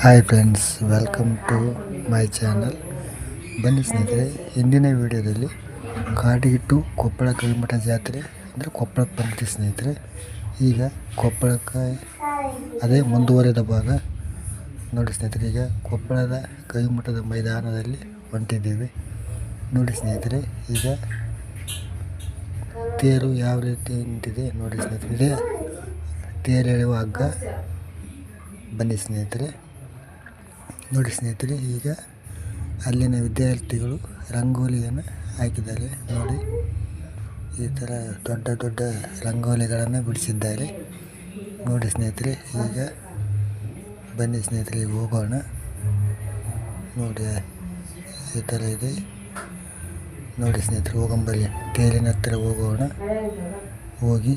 Hi friends welcome to my channel ಬನ್ನಿ ಸ್ನೇಹಿತರೆ ಇಂದಿನ ವಿಡಿಯೋದಲ್ಲಿ ಕಾಡಿಗಿಟ್ಟು ಕೊಪ್ಪಳ ಕೈಮಠ ಜಾತ್ರೆ ಅಂದರೆ ಕೊಪ್ಪಳಕ್ಕೆ ಬಂದಿದೆ ಸ್ನೇಹಿತರೆ. ಈಗ ಕೊಪ್ಪಳಕ್ಕೆ ಅದೇ ಮುಂದುವರೆದ ಭಾಗ. ನೋಡಿ ಸ್ನೇಹಿತರೆ, ಈಗ ಕೊಪ್ಪಳದ ಕೈಮಠದ ಮೈದಾನದಲ್ಲಿ ಹೊಂಟಿದ್ದೀವಿ. ನೋಡಿ ಸ್ನೇಹಿತರೆ, ಈಗ ತೇರು ಯಾವ ರೀತಿ ನಿಂತಿದೆ ನೋಡಿ ಸ್ನೇಹಿತರೆ. ತೇರು ಎಳೆಯುವ ಹಗ್ಗ. ಬನ್ನಿ ಸ್ನೇಹಿತರೆ. ನೋಡಿ ಸ್ನೇಹಿತರೆ ಈಗ ಅಲ್ಲಿನ ವಿದ್ಯಾರ್ಥಿಗಳು ರಂಗೋಲಿಯನ್ನು ಹಾಕಿದ್ದಾರೆ. ನೋಡಿ, ಈ ಥರ ದೊಡ್ಡ ದೊಡ್ಡ ರಂಗೋಲಿಗಳನ್ನು ಬಿಡಿಸಿದ್ದಾರೆ. ನೋಡಿ ಸ್ನೇಹಿತರೆ, ಈಗ ಬನ್ನಿ ಸ್ನೇಹಿತರೆ, ಹೋಗೋಣ. ನೋಡಿ, ಈ ಥರ ಇದೆ. ನೋಡಿ ಸ್ನೇಹಿತರೆ ಹೋಗಂಬಲ್ಲಿ ತೇರಿನ ಹತ್ತಿರ ಹೋಗೋಣ. ಹೋಗಿ.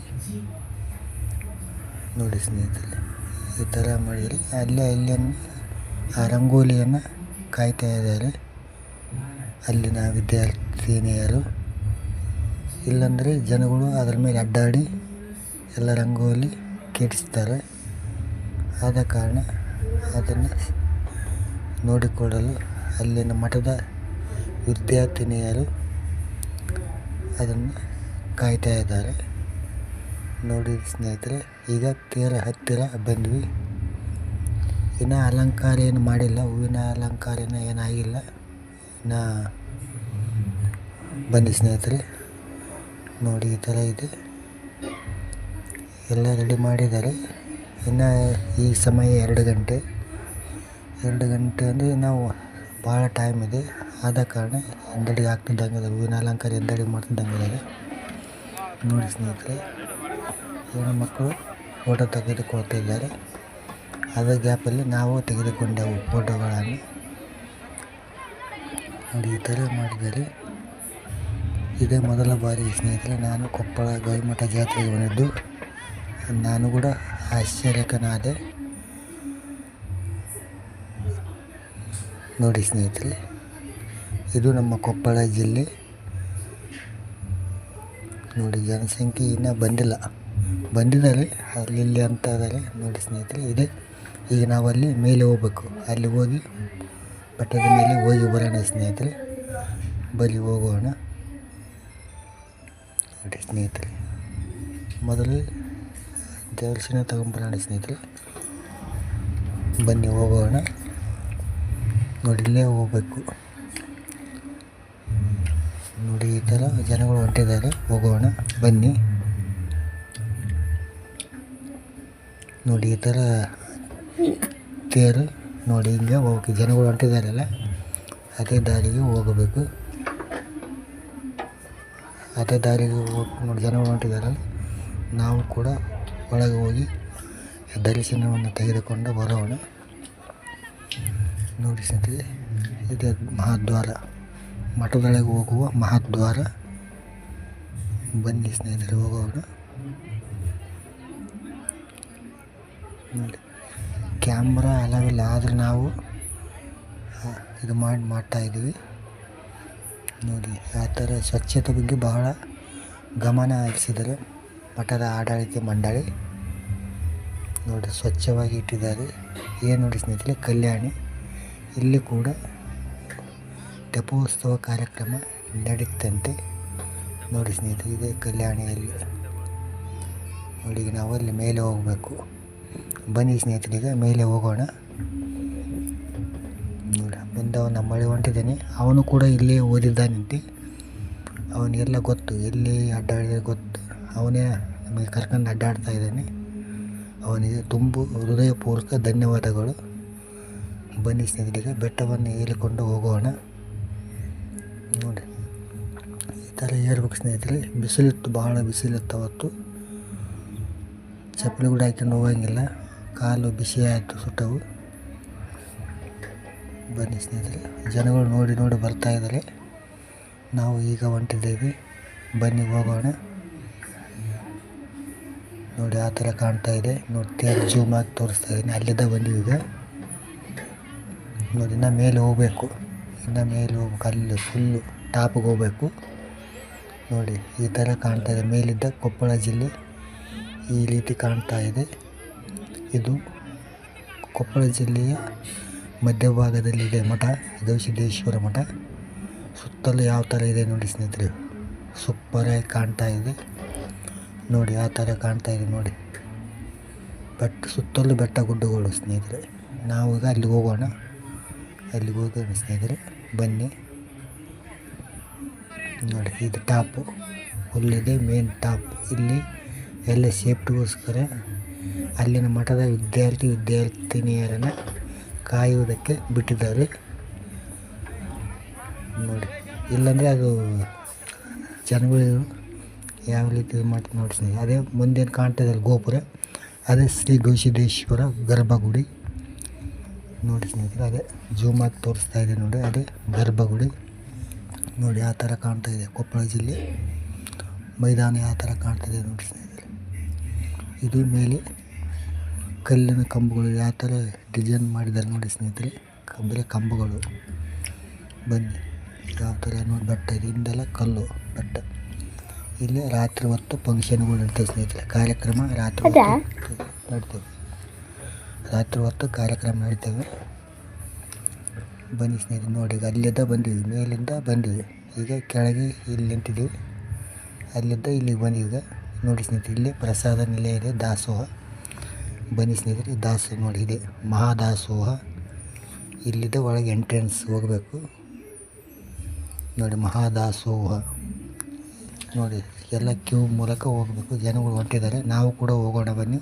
ನೋಡಿ ಸ್ನೇಹಿತರೆ, ಈ ಥರ ಮಾಡಿದರೆ ಅಲ್ಲೇ ಅಲ್ಲೇ ಆ ರಂಗೋಲಿಯನ್ನು ಕಾಯ್ತಾ ಇದ್ದಾರೆ. ಅಲ್ಲಿನ ವಿದ್ಯಾರ್ಥಿನಿಯರು. ಇಲ್ಲಾಂದರೆ ಜನಗಳು ಅದರ ಮೇಲೆ ಅಡ್ಡಾಡಿ ಎಲ್ಲ ರಂಗೋಲಿ ಕೆಡಿಸ್ತಾರೆ. ಆದ ಕಾರಣ ಅದನ್ನು ನೋಡಿಕೊಳ್ಳಲು ಅಲ್ಲಿನ ಮಠದ ವಿದ್ಯಾರ್ಥಿನಿಯರು ಅದನ್ನು ಕಾಯ್ತಾ ಇದ್ದಾರೆ. ನೋಡಿ ಸ್ನೇಹಿತರೆ, ಈಗ ತೀರ ಹತ್ತಿರ ಬಂದ್ವಿ. ಇನ್ನು ಅಲಂಕಾರ ಏನು ಮಾಡಿಲ್ಲ, ಹೂವಿನ ಅಲಂಕಾರ ಏನಾಗಿಲ್ಲ. ಇನ್ನು ಬನ್ನಿ ಸ್ನೇಹಿತರೆ, ನೋಡಿ ಈ ಥರ ಇದೆ. ಎಲ್ಲ ರೆಡಿ ಮಾಡಿದ್ದಾರೆ. ಇನ್ನು ಈ ಸಮಯ ಎರಡು ಗಂಟೆ. ಎರಡು ಗಂಟೆ ಅಂದರೆ ನಾವು ಭಾಳ ಟೈಮ್ ಇದೆ. ಆದ ಕಾರಣ ಎಂದಡಿ ಆಗ್ತಿದ್ದಂಗೆ ಇದೆ ಹೂವಿನ ಅಲಂಕಾರ ಎಂದಡಿ ಮಾಡ್ತಿದ್ದಂಗೆ ಇದೆ ನೋಡಿ ಸ್ನೇಹಿತರೆ, ಹೆಣ್ಣು ಮಕ್ಕಳು ಫೋಟೋ ತೆಗೆದುಕೊಳ್ತಿದ್ದಾರೆ. ಅದೇ ಗ್ಯಾಪಲ್ಲಿ ನಾವು ತೆಗೆದುಕೊಂಡೆವು ಫೋಟೋಗಳನ್ನು ನೋಡಿ, ಈ ಥರ ಮಾಡಿದರೆ ಇದೇ ಮೊದಲ ಬಾರಿ ಸ್ನೇಹಿತರೆ, ನಾನು ಕೊಪ್ಪಳ ಗವಿಮಠ ಜಾತ್ರೆಗೆ ಬಂದಿದ್ದು. ನಾನು ಕೂಡ ಆಶ್ಚರ್ಯಕನಾದೆ. ನೋಡಿ ಸ್ನೇಹಿತರೆ, ಇದು ನಮ್ಮ ಕೊಪ್ಪಳ ಜಿಲ್ಲೆ. ನೋಡಿ, ಜನಸಂಖ್ಯೆ ಇನ್ನೂ ಬಂದಿಲ್ಲ. ಬಂದಿದ್ದಾರೆ ಅಲ್ಲಿ ಅಂತ ಇದ್ದಾರೆ. ನೋಡಿ ಸ್ನೇಹಿತರೆ, ಇದೆ. ಈಗ ನಾವು ಅಲ್ಲಿ ಮೇಲೆ ಹೋಗ್ಬೇಕು. ಅಲ್ಲಿ ಹೋಗಿ ಬೆಟ್ಟದ ಮೇಲೆ ಹೋಗಿ ಬರೋಣ ಸ್ನೇಹಿತರೆ. ಬಲಿ ಹೋಗೋಣ. ನೋಡಿ ಸ್ನೇಹಿತರೆ. ಮೊದಲು ದೇವಸ್ಥಾನ ತಗೊಂಬರೋಣ ಸ್ನೇಹಿತರೆ. ಬನ್ನಿ ಹೋಗೋಣ. ನೋಡಿ ಇಲ್ಲೇ ಹೋಗ್ಬೇಕು. ನೋಡಿ ಈ ಥರ ಜನಗಳು ಹೊಂಟಿದ್ದಾರೆ. ಹೋಗೋಣ. ಬನ್ನಿ. ನೋಡಿ ಈ ಥರ ತೇರು ನೋಡಿ ಹಿಂಗೆ ಹೋಗಿ ಜನಗಳು ಹೊಂಟಿದ್ದಾರಲ್ಲ ಅದೇ ದಾರಿಗೆ ಹೋಗಬೇಕು. ಅದೇ ದಾರಿಗೆ ಹೋಗಿ ನೋಡಿ ಜನಗಳು ಹೊಂಟಿದ್ದಾರಲ್ಲ ನಾವು ಕೂಡ ಒಳಗೆ ಹೋಗಿ ದರ್ಶನವನ್ನು ತೆಗೆದುಕೊಂಡು ಬರೋಣ. ನೋಡಿ ಸ್ನೇಹಿತರೆ, ಇದೇ ಮಹಾದ್ವಾರ, ಮಠದೊಳಗೆ ಹೋಗುವ ಮಹಾದ್ವಾರ. ಬನ್ನಿ ಸ್ನೇಹಿತರೆ, ಹೋಗೋಣ. ನೋಡಿ. ಕ್ಯಾಮ್ರಾ ಅಲವಿಲ್ಲ ಆದರೆ ನಾವು ಇದು ಮಾಡಿ ಮಾಡ್ತಾಯಿದ್ದೀವಿ ನೋಡಿ, ಆ ಥರ ಸ್ವಚ್ಛತೆ ಬಗ್ಗೆ ಬಹಳ ಗಮನ ಹರಿಸಿದ್ದಾರೆ ಮಠದ ಆಡಳಿತ ಮಂಡಳಿ. ನೋಡಿ, ಸ್ವಚ್ಛವಾಗಿ ಇಟ್ಟಿದ್ದಾರೆ. ಏನು ನೋಡಿ ಸ್ನೇಹಿತರೆ, ಕಲ್ಯಾಣಿ. ಇಲ್ಲಿ ಕೂಡ ತೆಪ್ಪೋತ್ಸವ ಕಾರ್ಯಕ್ರಮ ನಡೀತಂತೆ. ನೋಡಿ ಸ್ನೇಹಿತರೆ, ಇದೆ ಕಲ್ಯಾಣಿಯಲ್ಲಿ. ನೋಡಿ ನಾವು ಅಲ್ಲಿ ಮೇಲೆ ಹೋಗಬೇಕು. ಬನ್ನಿ ಸ್ನೇಹಿತರಿಗೆ, ಮೇಲೆ ಹೋಗೋಣ. ನೋಡಿ ಬಂದು ಅವನ ಮಳೆ ಹೊಂಟಿದ್ದಾನೆ. ಅವನು ಕೂಡ ಇಲ್ಲೇ ಓದಿದ್ದಾನಂತೆ. ಅವನಿಗೆಲ್ಲ ಗೊತ್ತು, ಎಲ್ಲಿ ಅಡ್ಡಾಡಿದ್ರೆ ಗೊತ್ತು. ಅವನೇ ನಮಗೆ ಕರ್ಕೊಂಡು ಅಡ್ಡಾಡ್ತಾ ಇದ್ದಾನೆ. ಅವನಿಗೆ ತುಂಬ ಹೃದಯಪೂರ್ವಕ ಧನ್ಯವಾದಗಳು. ಬನ್ನಿ ಸ್ನೇಹಿತರಿಗೆ, ಬೆಟ್ಟವನ್ನು ಏರಿಕೊಂಡು ಹೋಗೋಣ. ನೋಡಿ, ಈ ಥರ ಏರ್ಬೇಕು ಸ್ನೇಹಿತರೆ. ಬಿಸಿಲಿತ್ತು ಭಾಳ ಬಿಸಿಲಿತ್ತು ಅವತ್ತು. ಚಪ್ಪಲಿ ಕೂಡ ಹಾಕೊಂಡು ಹೋಗಂಗಿಲ್ಲ. ಕಾಲು ಬಿಸಿ ಆಯಿತು ಸುಟ್ಟವು. ಬನ್ನಿ ಸ್ನೇಹಿತರೆ, ಜನಗಳು ನೋಡಿ ನೋಡಿ ಬರ್ತಾ ಇದ್ದಾರೆ. ನಾವು ಈಗ ಹೊಂಟಿದ್ದೇವೆ. ಬನ್ನಿ ಹೋಗೋಣ. ನೋಡಿ ಆ ಥರ ಕಾಣ್ತಾ ಇದೆ. ನೋಡಿ ತೇರು ಜೂಮ್ ಆಗಿ ತೋರಿಸ್ತಾ ಇದ್ದೀನಿ. ಅಲ್ಲಿದ್ದ ಬಂದೀವಿ ಈಗ ನೋಡಿ, ಇನ್ನು ಮೇಲೆ ಹೋಗಬೇಕು. ಇನ್ನು ಮೇಲೆ ಹೋಗ್ಬೇಕು. ಅಲ್ಲಿ ಫುಲ್ಲು ಟಾಪಿಗೆ ಹೋಗಬೇಕು. ನೋಡಿ, ಈ ಥರ ಕಾಣ್ತಾ ಇದೆ. ಮೇಲಿದ್ದ ಕೊಪ್ಪಳ ಜಿಲ್ಲೆ. ಈ ರೀತಿ ಕಾಣ್ತಾ ಇದೆ. ಇದು ಕೊಪ್ಪಳ ಜಿಲ್ಲೆಯ ಮಧ್ಯಭಾಗದಲ್ಲಿದೆ ಮಠ, ಇದು ಸಿದ್ದೇಶ್ವರ ಮಠ. ಸುತ್ತಲೂ ಯಾವ ಥರ ಇದೆ ನೋಡಿ ಸ್ನೇಹಿತರೆ. ಸೂಪರಾಗಿ ಕಾಣ್ತಾ ಇದೆ. ನೋಡಿ ಆ ಥರ ಕಾಣ್ತಾ ಇದೆ ನೋಡಿ. ಬೆಟ್ಟ, ಸುತ್ತಲೂ ಬೆಟ್ಟ ಗುಡ್ಡಗಳು ಸ್ನೇಹಿತರೆ. ನಾವೀಗ ಅಲ್ಲಿಗೆ ಹೋಗೋಣ. ಅಲ್ಲಿಗೆ ಹೋಗೋಣ ಸ್ನೇಹಿತರೆ. ಬನ್ನಿ. ನೋಡಿ, ಇದು ಟಾಪು. ಹುಲ್ಲಿದೆ main top. ಇಲ್ಲಿ ಎಲ್ಲ ಸೇಫ್ಟಿಗೋಸ್ಕರ ಅಲ್ಲಿನ ಮಠದ ವಿದ್ಯಾರ್ಥಿ ವಿದ್ಯಾರ್ಥಿನಿಯರನ್ನು ಕಾಯುವುದಕ್ಕೆ ಬಿಟ್ಟಿದ್ದಾರೆ. ನೋಡಿ, ಇಲ್ಲಾಂದರೆ ಅದು ಜನಗಳು ಯಾವ ರೀತಿ ಮಾಡ್ತಾ ನೋಡ್ತೀನಿ ಅದೇ ಮುಂದೇನು ಕಾಣ್ತಾ ಇದ್ದಾರೆ ಗೋಪುರ, ಅದೇ ಶ್ರೀ ಗವಿಸಿದ್ದೇಶ್ವರ ಗರ್ಭಗುಡಿ. ನೋಡಿ ಸ್ನೇಹಿತರೆ, ಅದೇ ಜೂಮ್ ಆಗಿ ತೋರಿಸ್ತಾ ಇದೆ ನೋಡಿ, ಅದೇ ಗರ್ಭಗುಡಿ. ನೋಡಿ, ಆ ಥರ ಕಾಣ್ತಾ ಇದೆ ಕೊಪ್ಪಳ ಜಿಲ್ಲೆ. ಮೈದಾನ ಯಾವ ಥರ ಕಾಣ್ತಿದೆ ನೋಡಿ ಸ್ನೇಹಿತರೆ. ಇದು ಮೇಲೆ ಕಲ್ಲಿನ ಕಂಬಗಳು ಯಾವ ಥರ ಡಿಸೈನ್ ಮಾಡಿದ್ದಾರೆ ನೋಡಿ ಸ್ನೇಹಿತರೆ. ಬರೀ ಕಂಬಗಳು. ಬನ್ನಿ ಯಾವ ಥರ ನೋಡಿ ಬೆಟ್ಟ ಇದೆಲ್ಲ ಹಿಂದೆಲ್ಲ ಕಲ್ಲು ಬೆಟ್ಟ. ಇಲ್ಲಿ ರಾತ್ರಿ ಹೊತ್ತು ಫಂಕ್ಷನ್ಗಳು ನಡೀತವೆ ಸ್ನೇಹಿತರೆ. ಕಾರ್ಯಕ್ರಮ ರಾತ್ರಿ ಹೊತ್ತು ನಡೀತವೆ. ರಾತ್ರಿ ಹೊತ್ತು ಕಾರ್ಯಕ್ರಮ ನಡೀತವೆ. ಬನ್ನಿ ಸ್ನೇಹಿತರೆ ನೋಡಿ ಈಗ ಅಲ್ಲಿಂದ ಬಂದಿದ್ವಿ ಮೇಲಿಂದ ಬಂದಿದ್ವಿ ಈಗ ಕೆಳಗೆ ಇಲ್ಲಿ ನಿಂತಿದ್ದೀವಿ. ಅಲ್ಲಿಂದ ಇಲ್ಲಿಗೆ ಈಗ. ನೋಡಿ ಸ್ನೇಹಿತರೆ ಇಲ್ಲಿ ಪ್ರಸಾದ ನಿಲಯ ಇದೆ, ದಾಸೋಹ. ಬನ್ನಿ ಸ್ನೇಹಿತರೆ, ದಾಸೋಹ ನೋಡಿ, ಇದೆ. ಮಹಾದಾಸೋಹ. ಇಲ್ಲಿದ್ದ ಒಳಗೆ ಎಂಟ್ರೆನ್ಸ್ ಹೋಗಬೇಕು. ನೋಡಿ, ಮಹಾದಾಸೋಹ. ನೋಡಿ, ಎಲ್ಲ ಕ್ಯೂ ಮೂಲಕ ಹೋಗಬೇಕು. ಜನಗಳು ಹೊಂಟಿದ್ದಾರೆ. ನಾವು ಕೂಡ ಹೋಗೋಣ, ಬನ್ನಿ.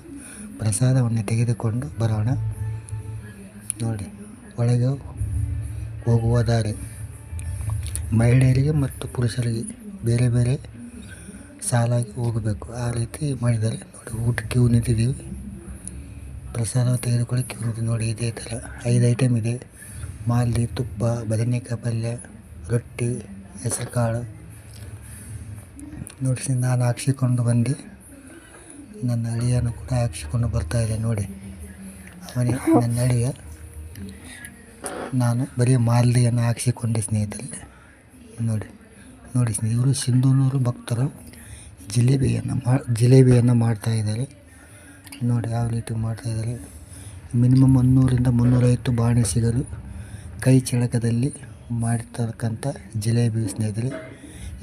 ಪ್ರಸಾದವನ್ನು ತೆಗೆದುಕೊಂಡು ಬರೋಣ. ನೋಡಿ, ಒಳಗೆ ಹೋಗುವ ದಾರಿ. ಮಹಿಳೆಯರಿಗೆ ಮತ್ತು ಪುರುಷರಿಗೆ ಬೇರೆ ಬೇರೆ ಸಾಲಾಗಿ ಹೋಗಬೇಕು. ಆ ರೀತಿ ಮಾಡಿದ್ದಾರೆ. ನೋಡಿ ಊಟ ಕ್ಯೂ ನಿಂತಿದ್ದೀವಿ. ಪ್ರಸಾದ ತೆಗೆದುಕೊಳ್ಳಿ ಕ್ಯೂ ನೋಡಿ, ಇದೇ ಥರ. ಐದು ಐಟಮ್ ಇದೆ. ಮಾಲ್ದಿ, ತುಪ್ಪ, ಬದನೆಕಾಯಿ ಪಲ್ಯ, ರೊಟ್ಟಿ ಹೆಸರು ಕಾಳು ನೋಡಿ ನಾನು ಹಾಕ್ಸಿಕೊಂಡು ಬಂದು ನನ್ನ ಅಳಿಯನ್ನು ಕೂಡ ಹಾಕ್ಸಿಕೊಂಡು ಇದೆ ನೋಡಿ, ಅವನಿ ನನ್ನ ಅಳಿಯ. ನಾನು ಬರೀ ಮಾಲ್ದಿಯನ್ನು ಹಾಕ್ಸಿಕೊಂಡೆ ಸ್ನೇಹಿತರಲ್ಲಿ. ನೋಡಿ ನೋಡಿ ಸ್ನೇಹಿತರು ಸಿಂಧೂನೂರು ಭಕ್ತರು. ಜಿಲೇಬಿಯನ್ನು ಮಾ, ಜಿಲೇಬಿಯನ್ನು ಮಾಡ್ತಾಯಿದ್ದಾರೆ ನೋಡಿ ಯಾವ ರೀತಿ ಮಾಡ್ತಾಯಿದ್ದಾರೆ ಮಿನಿಮಮ್ ಮುನ್ನೂರಿಂದ ಮುನ್ನೂರೈವತ್ತು ಬಾಣಿ ಸಿಗಲು ಕೈ ಚಳಕದಲ್ಲಿ ಮಾಡಿರ್ತಕ್ಕಂಥ ಜಿಲೇಬಿ ಸ್ನೇಹಿತರೆ,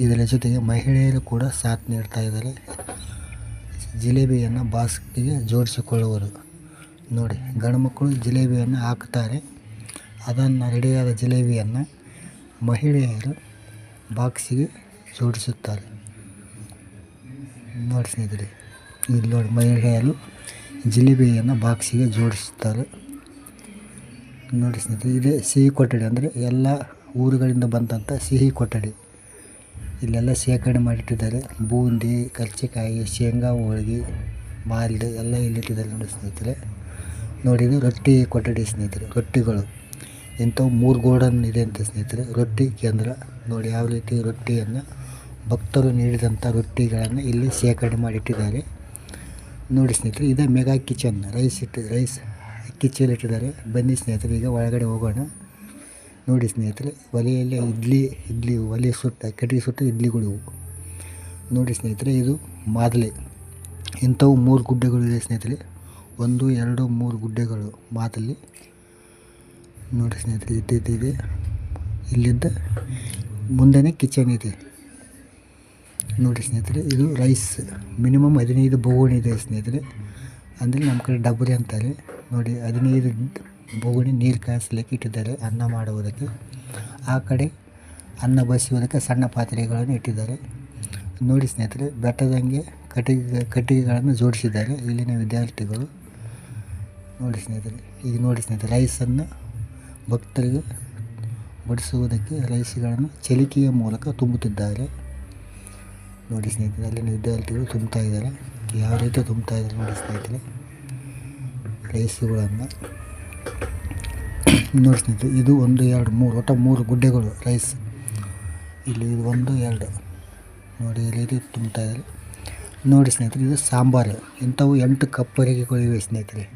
ಇದರ ಜೊತೆಗೆ ಮಹಿಳೆಯರು ಕೂಡ ಸಾಥ್ ನೀಡ್ತಾ ಇದ್ದಾರೆ. ಜಿಲೇಬಿಯನ್ನು ಬಾಸ್ಕಿಗೆ ಜೋಡಿಸಿಕೊಳ್ಳುವರು. ನೋಡಿ, ಗಂಡು ಮಕ್ಕಳು ಜಿಲೇಬಿಯನ್ನು ಹಾಕ್ತಾರೆ ಅದನ್ನು ರೆಡಿಯಾದ ಜಿಲೇಬಿಯನ್ನು ಮಹಿಳೆಯರು ಬಾಕ್ಸಿಗೆ ಜೋಡಿಸುತ್ತಾರೆ. ನೋಡಿ ಸ್ನೇಹಿತರೆ ಇಲ್ಲಿ ನೋಡಿ, ಮಹಿಳೆಯರು ಜಿಲೇಬಿಯನ್ನು ಬಾಕ್ಸಿಗೆ ಜೋಡಿಸುತ್ತಾರೆ. ನೋಡಿ ಸ್ನೇಹಿತರೆ, ಇದೇ ಸಿಹಿ ಕೊಠಡಿ ಅಂದರೆ ಎಲ್ಲ ಊರುಗಳಿಂದ ಬಂದಂಥ ಸಿಹಿ ಕೊಠಡಿ. ಇಲ್ಲೆಲ್ಲ ಶೇಖರಣೆ ಮಾಡಿಟ್ಟಿದ್ದಾರೆ. ಬೂಂದಿ, ಕರ್ಚಿಕಾಯಿ, ಶೇಂಗಾ, ಹೋಳಿಗೆ ಮಾಲ್ದೆ ಎಲ್ಲ ಇಲ್ಲಿಟ್ಟಿದ್ದಾರೆ ನೋಡಿ ಸ್ನೇಹಿತರೆ. ನೋಡಿ, ಇದು ರೊಟ್ಟಿ ಕೊಠಡಿ ಸ್ನೇಹಿತರೆ, ರೊಟ್ಟಿಗಳು. ಇಂಥವು ಮೂರು ಗೋಡನ್ ಇದೆ ಅಂತ ಸ್ನೇಹಿತರೆ, ರೊಟ್ಟಿ ಕೇಂದ್ರ. ನೋಡಿ, ಯಾವ ರೀತಿ ರೊಟ್ಟಿಯನ್ನು ಭಕ್ತರು ನೀಡಿದಂಥ ರೊಟ್ಟಿಗಳನ್ನು ಇಲ್ಲಿ ಶೇಖರಣೆ ಮಾಡಿಟ್ಟಿದ್ದಾರೆ. ನೋಡಿ ಸ್ನೇಹಿತರೆ, ಇದೇ ಮೆಗಾ ಕಿಚನ್. ರೈಸ್ ಇಟ್ಟು, ರೈಸ್ ಕಿಚನ್ ಇಟ್ಟಿದ್ದಾರೆ ಬನ್ನಿ ಸ್ನೇಹಿತರೆ, ಈಗ ಒಳಗಡೆ ಹೋಗೋಣ. ನೋಡಿ ಸ್ನೇಹಿತರೆ, ಒಲೆಯಲ್ಲಿ ಇಡ್ಲಿ ಇಡ್ಲಿ, ಒಲೆ ಸುಟ್ಟ ಕಟ್ಟಿಗೆ ಸುಟ್ಟ ಇಡ್ಲಿಗಳು. ನೋಡಿ ಸ್ನೇಹಿತರೆ, ಇದು ಮಾದಲಿ. ಇಂಥವು ಮೂರು ಗುಡ್ಡೆಗಳು ಇದೆ ಸ್ನೇಹಿತರೆ. ಒಂದು, ಎರಡು, ಮೂರು ಗುಡ್ಡೆಗಳು ಮಾದಲಿ. ನೋಡಿ ಸ್ನೇಹಿತರೆ ಇದ್ದಿದ್ದಿದೆ ಇಲ್ಲಿದ್ದ ಮುಂದೆನೇ ಕಿಚನ್ ಇದೆ. ನೋಡಿ ಸ್ನೇಹಿತರೆ, ಇದು ರೈಸ್ ಮಿನಿಮಮ್ ಹದಿನೈದು ಬೋಗುಣಿ ಇದೆ ಸ್ನೇಹಿತರೆ. ಅಂದರೆ ನಮ್ಮ ಕಡೆ ಡಬರಿ ಅಂತಾರೆ. ನೋಡಿ, ಹದಿನೈದು ಬೋಗುಣಿ ನೀರು ಕಾಯಿಸ್ಲಿಕ್ಕೆ ಇಟ್ಟಿದ್ದಾರೆ ಅನ್ನ ಮಾಡುವುದಕ್ಕೆ. ಆ ಕಡೆ ಅನ್ನ ಬಸಿಯುವುದಕ್ಕೆ ಸಣ್ಣ ಪಾತ್ರೆಗಳನ್ನು ಇಟ್ಟಿದ್ದಾರೆ. ನೋಡಿ ಸ್ನೇಹಿತರೆ, ಬೆಟ್ಟದಂಗೆ ಕಟ್ಟಿಗೆ, ಕಟ್ಟಿಗೆಗಳನ್ನು ಜೋಡಿಸಿದ್ದಾರೆ ಇಲ್ಲಿನ ವಿದ್ಯಾರ್ಥಿಗಳು. ನೋಡಿ ಸ್ನೇಹಿತರೆ, ಈಗ ನೋಡಿ ಸ್ನೇಹಿತರೆ ರೈಸನ್ನು ಭಕ್ತರಿಗೆ ಬಡಿಸುವುದಕ್ಕೆ ರೈಸ್ಗಳನ್ನು ಚಲಿಕೆಯ ಮೂಲಕ ತುಂಬುತ್ತಿದ್ದಾರೆ. ನೋಡಿ ಸ್ನೇಹಿತರೆ ಅಲ್ಲಿನ ವಿದ್ಯಾರ್ಥಿಗಳು ತುಂಬ್ತಾ ಇದ್ದಾರೆ. ಯಾವ ರೀತಿ ತುಂಬ್ತಾ ಇದ್ದಾರೆ ನೋಡಿ ಸ್ನೇಹಿತರೆ. ರೈಸುಗಳನ್ನು. ನೋಡಿ ಸ್ನೇಹಿತರೆ, ಇದು ಒಂದು, ಎರಡು, ಮೂರು, ಒಟ್ಟು ಮೂರು ಗುಡ್ಡೆಗಳು ರೈಸ್. ಇಲ್ಲಿ ಇದು ಒಂದು, ಎರಡು. ನೋಡಿ ಈ ರೀತಿ ತುಂಬ್ತಾ ಇದ್ದಾರೆ. ನೋಡಿ ಸ್ನೇಹಿತರೆ, ಇದು ಸಾಂಬಾರು. ಇಂಥವು ಎಂಟು ಕಪ್ಪರಿಗೆಗಳಿವೆ ಸ್ನೇಹಿತರೆ.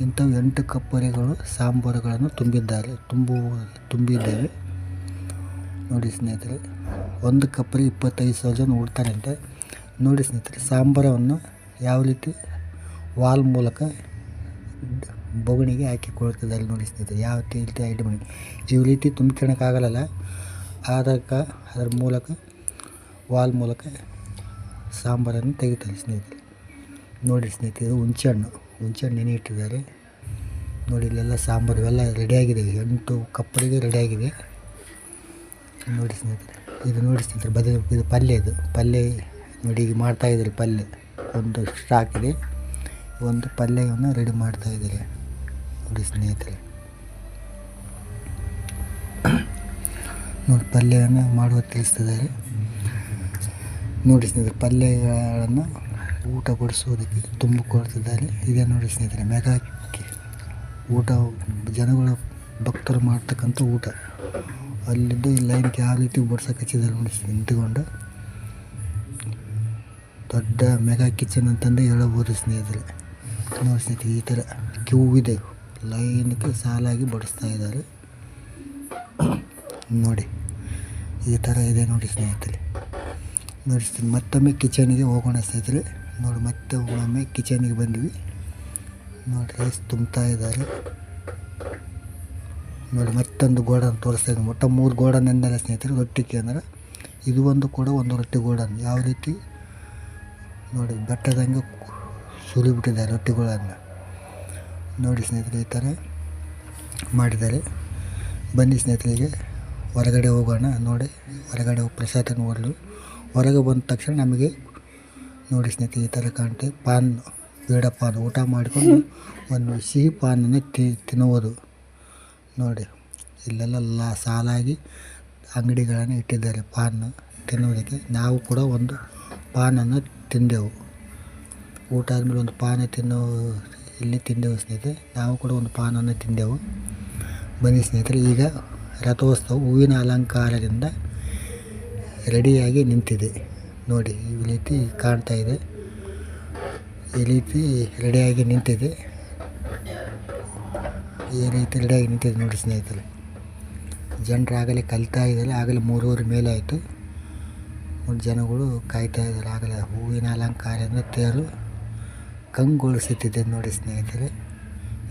ಇಂಥವು ಎಂಟು ಕಪ್ಪರಿಗಳು ಸಾಂಬಾರುಗಳನ್ನು ತುಂಬಿದ್ದಾರೆ, ತುಂಬು, ತುಂಬಿದ್ದೇವೆ. ನೋಡಿ ಸ್ನೇಹಿತರೆ. ಒಂದು ಕಪ್ಪಲ್ಲಿ ಇಪ್ಪತ್ತೈದು ಸಾವಿರ ಜನ ಉಡ್ತಾರಂತೆ ನೋಡಿ ಸ್ನೇಹಿತರೆ, ಸಾಂಬಾರವನ್ನು ಯಾವ ರೀತಿ ವಾಲ್ ಮೂಲಕ ಬೊಗಣಿಗೆ ಹಾಕಿ ಕೊಡ್ತಿದ್ದಾರೆ ನೋಡಿ ಸ್ನೇಹಿತರೆ, ಯಾವ ರೀತಿ ಐಟಮ್ ಮಾಡಿ. ಈ ರೀತಿ ತುಂಬಿಕೊಳ್ಳೋಕ್ಕಾಗಲ್ಲ ಅದಕ್ಕೆ ಅದರ ಮೂಲಕ, ವಾಲ್ ಮೂಲಕ ಸಾಂಬಾರನ್ನು ತೆಗಿತಾರೆ ಸ್ನೇಹಿತರೆ. ನೋಡಿ ಸ್ನೇಹಿತರೆ, ಇದು ಹುಂಚೆಹಣ್ಣು. ಹುಂಚೆಹಣ್ಣು ನೆನೆ ಇಟ್ಟಿದ್ದಾರೆ? ನೋಡಿ, ಇಲ್ಲೆಲ್ಲ ಸಾಂಬಾರು ಎಲ್ಲ ರೆಡಿಯಾಗಿದೆ ಎಂಟು ಕಪ್ಪಳಿಗೆ ರೆಡಿಯಾಗಿದೆ ನೋಡಿ ಸ್ನೇಹಿತರೆ. ಇದು ನೋಡಿಸ್ತಿದ್ರು ಬದನೆ ಇದು ಪಲ್ಯ ಇದು. ಪಲ್ಯ ನೋಡಿ ಈಗ ಮಾಡ್ತಾಯಿದ್ದಾರೆ ಪಲ್ಯ. ಒಂದು ಸ್ಟಾಕ್ ಇದೆ ಒಂದು ಪಲ್ಯವನ್ನು ರೆಡಿ ಮಾಡ್ತಾ ಇದ್ದಾರೆ ನೋಡಿ ಸ್ನೇಹಿತರೆ. ನೋಡಿ ಪಲ್ಯವನ್ನು ಮಾಡುವ ತಿಳಿಸ್ತಿದ್ದಾರೆ. ನೋಡಿ ಸ್ನೇಹಿತರೆ, ಪಲ್ಯಗಳನ್ನು ಊಟ ಬಡಿಸುವುದಕ್ಕೆ ತುಂಬ ಕೊಡ್ತಿದ್ದಾರೆ. ಇದೇ ನೋಡಿ ಸ್ನೇಹಿತರೆ, ಮೆಗಾಕ್ಕೆ ಊಟ, ಜನಗಳ ಭಕ್ತರು ಮಾಡ್ತಕ್ಕಂಥ ಊಟ. ಅಲ್ಲಿದ್ದು ಈ ಲೈನ್ಗೆ ಯಾವ ರೀತಿ ಬಡ್ಸಕ್ಕೆ ಹಚ್ಚಿದ್ದಾರೆ ನೋಡಿ ನಿಂತುಕೊಂಡು ದೊಡ್ಡ ಮೆಗಾ ಕಿಚನ್ ಅಂತಂದು ಹೇಳಬಹುದು ಸ್ನೇಹಿತರೆ. ನೋಡಿ ಸ್ನೇಹಿತರೆ, ಈ ಥರ ಕ್ಯೂ ಇದೆ. ಲೈನ್ಗೆ ಸಾಲಾಗಿ ಬಡಿಸ್ತಾ ಇದ್ದಾರೆ. ನೋಡಿ, ಈ ಥರ ಇದೆ ನೋಡಿ ಸ್ನೇಹಿತರೆ. ನೋಡಿ ಮತ್ತೊಮ್ಮೆ ಕಿಚನಿಗೆ ಹೋಗೋಣ ಸ್ನೇಹಿತರೆ. ನೋಡಿ, ಮತ್ತೆ ಒಮ್ಮೆ ಕಿಚನಿಗೆ ಬಂದ್ವಿ. ನೋಡಿ ರೈಸ್ ತುಂಬ್ತಾ ಇದ್ದಾರೆ. ನೋಡಿ ಮತ್ತೊಂದು ಗೋಡನ್ ತೋರಿಸ್ತಾ ಇದ್ದೀನಿ. ಒಟ್ಟು ಮೂರು ಗೋಡನ್ ಎಂದಲ್ಲ ಸ್ನೇಹಿತರೆ ರೊಟ್ಟಿಗೆ ಅಂದರೆ ಇದು ಒಂದು ಕೂಡ ಒಂದು ರೊಟ್ಟಿ ಗೋಡನ್. ಯಾವ ರೀತಿ? ನೋಡಿ ಬೆಟ್ಟದಂಗೆ ಸುರಿಬಿಟ್ಟಿದ್ದಾರೆ ರೊಟ್ಟಿಗಳನ್ನು. ನೋಡಿ ಸ್ನೇಹಿತರೆ ಈ ಥರ ಮಾಡಿದ್ದಾರೆ. ಬನ್ನಿ ಸ್ನೇಹಿತರಿಗೆ ಹೊರಗಡೆ ಹೋಗೋಣ. ನೋಡಿ ಹೊರಗಡೆ ಹೋಗಿ ಪ್ರಸಾದ ನೋಡಲು. ಹೊರಗೆ ಬಂದ ತಕ್ಷಣ ನಮಗೆ ನೋಡಿ ಸ್ನೇಹಿತರೆ ಈ ಥರ ಕಾಣ್ತೀವಿ ಪಾನ್ ಬೇಡ ಪಾನ್. ಊಟ ಮಾಡಿಕೊಂಡು ಒಂದು ಸಿಹಿ ಪಾನನ್ನು ತಿ ತಿನ್ನುವುದು. ನೋಡಿ. ಇಲ್ಲೆಲ್ಲ ಸಾಲಾಗಿ ಅಂಗಡಿಗಳನ್ನು ಇಟ್ಟಿದ್ದಾರೆ ಪಾನ್ ತಿನ್ನೋದಕ್ಕೆ. ನಾವು ಕೂಡ ಒಂದು ಪಾನನ್ನು ತಿಂದೆವು. ಊಟ ಆದಮೇಲೆ ಒಂದು ಪಾನ ತಿನ್ನೋ, ಇಲ್ಲಿ ತಿಂದೆವು ಸ್ನೇಹಿತರೆ. ನಾವು ಕೂಡ ಒಂದು ಪಾನನ್ನು ತಿಂದೆವು. ಬನ್ನಿ ಸ್ನೇಹಿತರೆ, ಈಗ ರಥೋತ್ಸವ ಹೂವಿನ ಅಲಂಕಾರದಿಂದ ರೆಡಿಯಾಗಿ ನಿಂತಿದೆ. ನೋಡಿ, ಈ ರೀತಿ ಕಾಣ್ತಾ ಇದೆ. ಈ ರೀತಿ ರೆಡಿಯಾಗಿ ನಿಂತಿದೆ. ಈ ರೀತಿ ರೆಡಿಯಾಗಿ ನಿಂತಿದೆ ನೋಡಿ ಸ್ನೇಹಿತರೆ. ಜನರು ಆಗಲೇ ಕಲಿತಾ ಇದ್ದಾರೆ, ಆಗಲೇ ಮೂರುವರೆ ಮೇಲೆ ಆಯಿತು. ಜನಗಳು ಕಾಯ್ತಾ ಇದ್ದಾರೆ, ಆಗಲೇ ಹೂವಿನ ಅಲಂಕಾರ ಅಂದರೆ ತೇರು ಕಂಗೊಳಿಸುತ್ತಿದೆ ನೋಡಿ ಸ್ನೇಹಿತರೆ.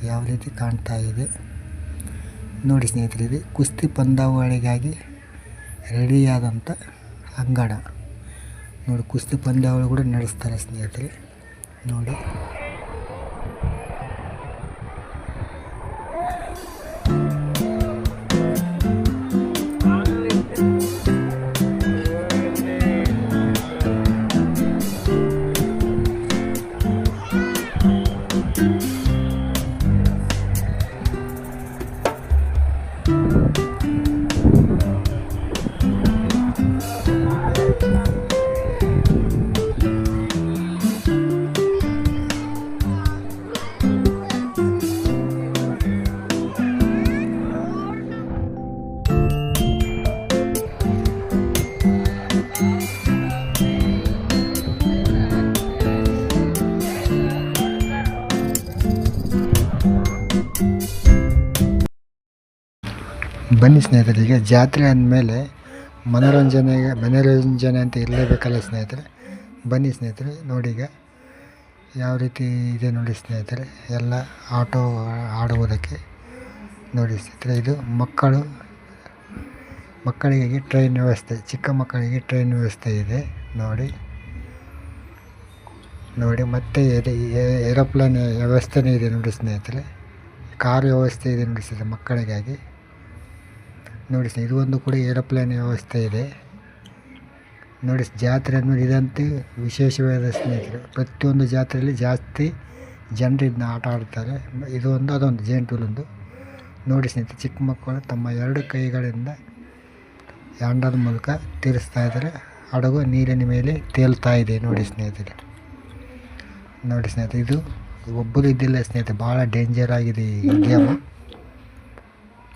ಯಾವ ರೀತಿ ಕಾಣ್ತಾ ಇದೆ. ನೋಡಿ ಸ್ನೇಹಿತರೆ, ಇದು ಕುಸ್ತಿ ಪಂದ್ಯಾವಳಿಗಾಗಿ ರೆಡಿಯಾದಂಥ ಅಂಗಡ ನೋಡಿ ಕುಸ್ತಿ ಪಂದ್ಯಾವಳಿ ಕೂಡ ನಡೆಸ್ತಾರೆ ಸ್ನೇಹಿತರೆ. ನೋಡಿ. ಬನ್ನಿ ಸ್ನೇಹಿತರೆ, ಈಗ ಜಾತ್ರೆ ಅಂದಮೇಲೆ ಮನೋರಂಜನೆಗೆ ಮನೋರಂಜನೆ ಅಂತ ಇರಲೇಬೇಕಲ್ಲ ಸ್ನೇಹಿತರೆ? ಬನ್ನಿ ಸ್ನೇಹಿತರೆ, ನೋಡಿ ಈಗ ಯಾವ ರೀತಿ ಇದೆ ನೋಡಿ ಸ್ನೇಹಿತರೆ, ಎಲ್ಲ ಆಟೋ ಆಡುವುದಕ್ಕೆ. ನೋಡಿ ಸ್ನೇಹಿತರೆ, ಇದು ಮಕ್ಕಳು ಮಕ್ಕಳಿಗೆ ಟ್ರೈನ್ ವ್ಯವಸ್ಥೆ, ಚಿಕ್ಕ ಮಕ್ಕಳಿಗೆ ಟ್ರೈನ್ ವ್ಯವಸ್ಥೆ ಇದೆ, ನೋಡಿ. ನೋಡಿ, ಮತ್ತೆ ಏರೋಪ್ಲೇನ್ ವ್ಯವಸ್ಥೆನೇ ಇದೆ ನೋಡಿ ಸ್ನೇಹಿತರೆ. ಕಾರ್ ವ್ಯವಸ್ಥೆ ಇದೆ ನೋಡಿ ಸ್ನೇಹಿತರೆ, ಮಕ್ಕಳಿಗಾಗಿ. ನೋಡಿ ಸರ್ ಇದೊಂದು ಕೂಡ ಏರೋಪ್ಲೇನ್ ವ್ಯವಸ್ಥೆ ಇದೆ. ನೋಡಿ ಜಾತ್ರೆ ಅಂದಮೇಲೆ ಇದಂತೂ ವಿಶೇಷವಾದ ಸ್ನೇಹಿತರು. ಪ್ರತಿಯೊಂದು ಜಾತ್ರೆಯಲ್ಲಿ ಜಾಸ್ತಿ ಜನರು ಇದನ್ನ ಆಟ ಆಡ್ತಾರೆ. ಇದು ಒಂದು, ಅದೊಂದು ಟೂಲ್ ಒಂದು ನೋಡಿ ಸ್ನೇಹಿತರೆ, ಚಿಕ್ಕ ಮಕ್ಕಳು ತಮ್ಮ ಎರಡು ಕೈಗಳಿಂದ ಹ್ಯಾಂಡಲ್ ಮೂಲಕ ತೀರಿಸ್ತಾ ಇದ್ದಾರೆ. ಹಡಗು ನೀರಿನ ಮೇಲೆ ತೇಲ್ತಾ ಇದೆ ನೋಡಿ ಸ್ನೇಹಿತರೆ. ನೋಡಿ ಸ್ನೇಹಿತರೆ, ಇದು ಒಬ್ಬರು ಇದ್ದಿಲ್ಲ ಸ್ನೇಹಿತರೆ ಭಾಳ ಡೇಂಜರ್ ಆಗಿದೆ ಈ ಗೇಮು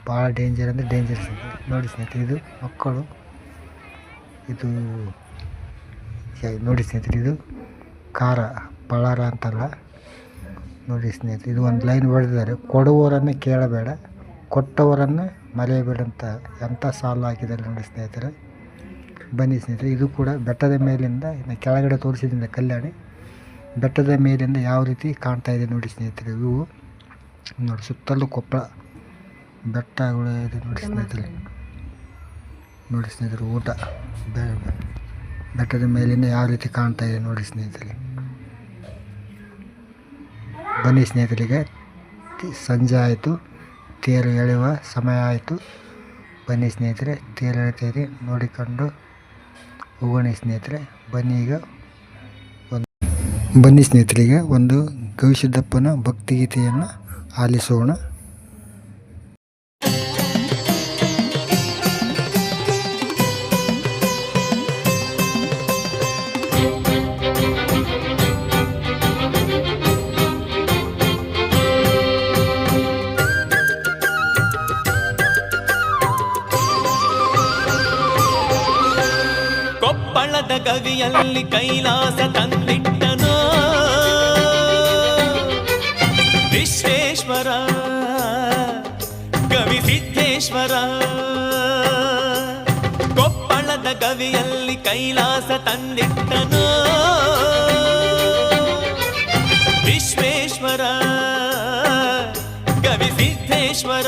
ಭಾಳ ಡೇಂಜರ್ ಅಂದರೆ ಡೇಂಜರ್ಸ್ ಇದೆ ನೋಡಿ ಸ್ನೇಹಿತರೆ, ಇದು ಮಕ್ಕಳು, ಇದು ನೋಡಿ ಸ್ನೇಹಿತರೆ, ಇದು ಖಾರ ಬಳ್ಳಾರ ಅಂತಲ್ಲ. ನೋಡಿ ಸ್ನೇಹಿತರೆ, ಇದು ಒಂದು ಲೈನ್ ಹೊಡೆದಿದ್ದಾರೆ. ಕೊಡುವವರನ್ನು ಕೇಳಬೇಡ, ಕೊಟ್ಟವರನ್ನು ಮರೆಯಬೇಡ ಅಂತ ಎಂಥ ಸಾಲು ಹಾಕಿದ್ದಾರೆ ನೋಡಿ ಸ್ನೇಹಿತರೆ. ಬನ್ನಿ ಸ್ನೇಹಿತರೆ, ಇದು ಕೂಡ ಬೆಟ್ಟದ ಮೇಲಿಂದ ಕೆಳಗಡೆ ತೋರಿಸಿದಿಂದ ಕಲ್ಯಾಣಿ. ಬೆಟ್ಟದ ಮೇಲಿಂದ ಯಾವ ರೀತಿ ಕಾಣ್ತಾ ಇದೆ ನೋಡಿ ಸ್ನೇಹಿತರೆ, ಇವು. ನೋಡಿ, ಸುತ್ತಲೂ ಕೊಪ್ಪಳ ಬೆಟ್ಟಗಳು ಇದೆ ನೋಡಿ ಸ್ನೇಹಿತರೆ. ನೋಡಿ ಸ್ನೇಹಿತರೆ ಊಟ ಬೆಟ್ಟದ ಮೇಲಿಂದ ಯಾವ ರೀತಿ ಕಾಣ್ತಾ ಇದೆ ನೋಡಿ ಸ್ನೇಹಿತರೆ. ಬನ್ನಿ ಸ್ನೇಹಿತರಿಗೆ. ಸಂಜೆ ಆಯಿತು. ತೇರು ಎಳೆಯುವ ಸಮಯ ಆಯಿತು. ಬನ್ನಿ ಸ್ನೇಹಿತರೆ ತೇರು ಎಳಿತಾ ನೋಡಿಕೊಂಡು ಹೋಗೋಣ ಸ್ನೇಹಿತರೆ. ಬನ್ನಿ ಈಗ ಒಂದು ಬನ್ನಿ ಸ್ನೇಹಿತರಿಗೆ ಒಂದು ಗವಿಸಿದ್ದಪ್ಪನ ಭಕ್ತಿಗೀತೆಯನ್ನು ಆಲಿಸೋಣ. ಗವಿಯಲ್ಲಿ ಕೈಲಾಸ ತಂದಿಟ್ಟನೋ? ವಿಶ್ವೇಶ್ವರ, ಕವಿ ಸಿದ್ದೇಶ್ವರ, ಕೊಪ್ಪಳದ ಕವಿಯಲ್ಲಿ ಕೈಲಾಸ ತಂದಿಟ್ಟನೋ? ವಿಶ್ವೇಶ್ವರ, ಕವಿ ಸಿದ್ದೇಶ್ವರ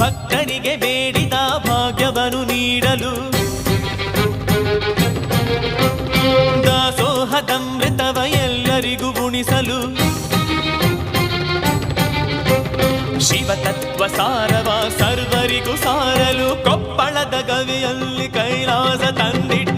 ಭಕ್ತರಿಗೆ ಬೇಡಿದ ಭಾಗ್ಯವನ್ನು ನೀಡಲು ಶಿವತತ್ವ ಸಾರವ ಸರ್ವರಿಗೂ ಸಾರಲು ಕೊಪ್ಪಳದ ಗವಿಯಲ್ಲಿ ಕೈಲಾಸ ತಂದಿಟ್ಟನ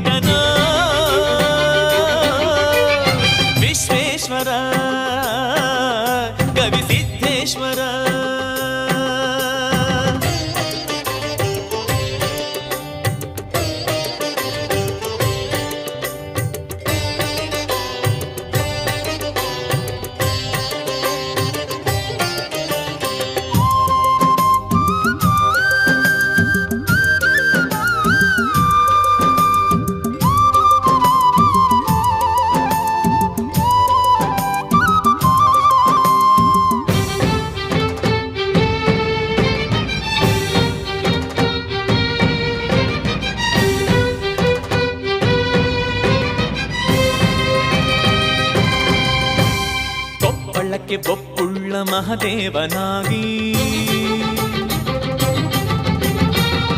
ಮಹದೇವನಾಗಿ.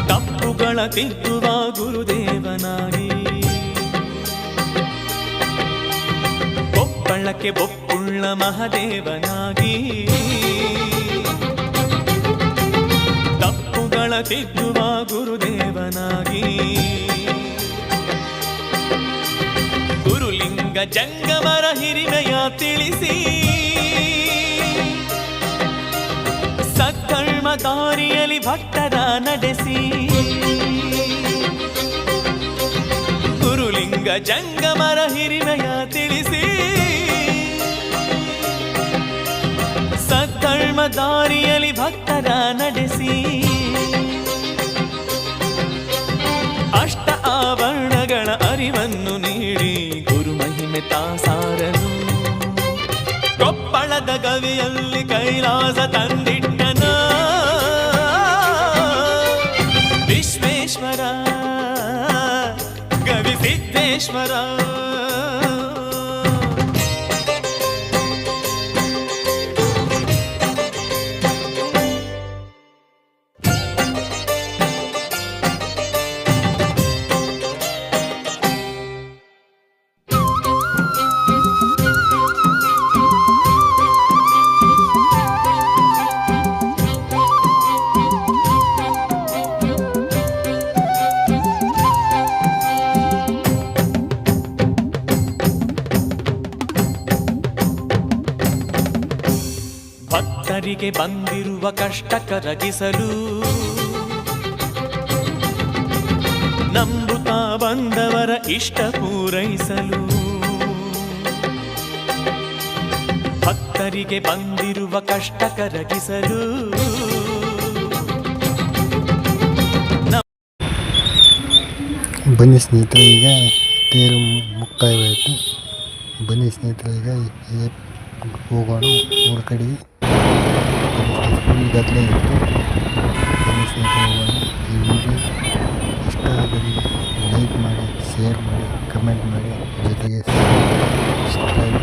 ತಪ್ಪುಗಳ ತಿದ್ದುವ ಗುರುದೇವನಾಗಿ. ಕೊಪ್ಪಳಕ್ಕೆ ಬೊಪ್ಪುಳ್ಳ ಮಹದೇವನಾಗಿ. ತಪ್ಪುಗಳ ತಿದ್ದುವ ಗುರುದೇವನಾಗಿ. ಗುರುಲಿಂಗ ಜಂಗಮರ ಹಿರಿಮೆಯ ತಿಳಿಸಿ. ದಾರಿಯಲ್ಲಿ ಭಕ್ತರ ನಡೆಸಿ. ಗುರುಲಿಂಗ ಜಂಗಮರ ಹಿರಿಮಯ ತಿಳಿಸಿ. ಸತ್ತಳ್ಮ ದಾರಿಯಲ್ಲಿ ಭಕ್ತರ ನಡೆಸಿ. ಅಷ್ಟ ಆವರಣಗಳ ಅರಿವನ್ನು ನೀಡಿ ಗುರು ಮಹಿಮೆ ತಾಸಾರನು. ಕೊಪ್ಪಳದ ಕವಿಯಲ್ಲಿ ಕೈಲಾಸ ತಂದಿಟ್ಟನ ವಿಶ್ವೇಶ್ವರ ಗವಿ ಭಕ್ತರಿಗೆ ಬಂದಿರುವ ಕಷ್ಟ ಕರಗಿಸಲು. ನಂಬುತ್ತಾ ಬಂದವರ ಇಷ್ಟ ಪೂರೈಸಲು. ಭಕ್ತರಿಗೆ ಬಂದಿರುವ ಕಷ್ಟ ಕರಗಿಸಲು. ಬನ್ನಿ ಸ್ನೇಹಿತರೆ, ಈಗ ತೇರು ಮುಕ್ತಾಯವಾಯಿತು. ಬನ್ನಿ ಸ್ನೇಹಿತರೆ, ಈಗ ಹೋಗೋಣ, ಊರ ಕಡೆಗೆ. ಫುಲ್ ಗದ್ದಲ ಇತ್ತು ಬನ್ನಿ ಸ್ನೇಹಿತರೆ ಹೋಗೋಣ ಈ ವಿಡಿಯೋ ಇಷ್ಟ ಆದಲ್ಲಿ ಲೈಕ್ ಮಾಡಿ ಶೇರ್ ಮಾಡಿ ಕಮೆಂಟ್ ಮಾಡಿ ಜೊತೆಗೆ ಸಬ್ಸ್ಕ್ರೈಬ್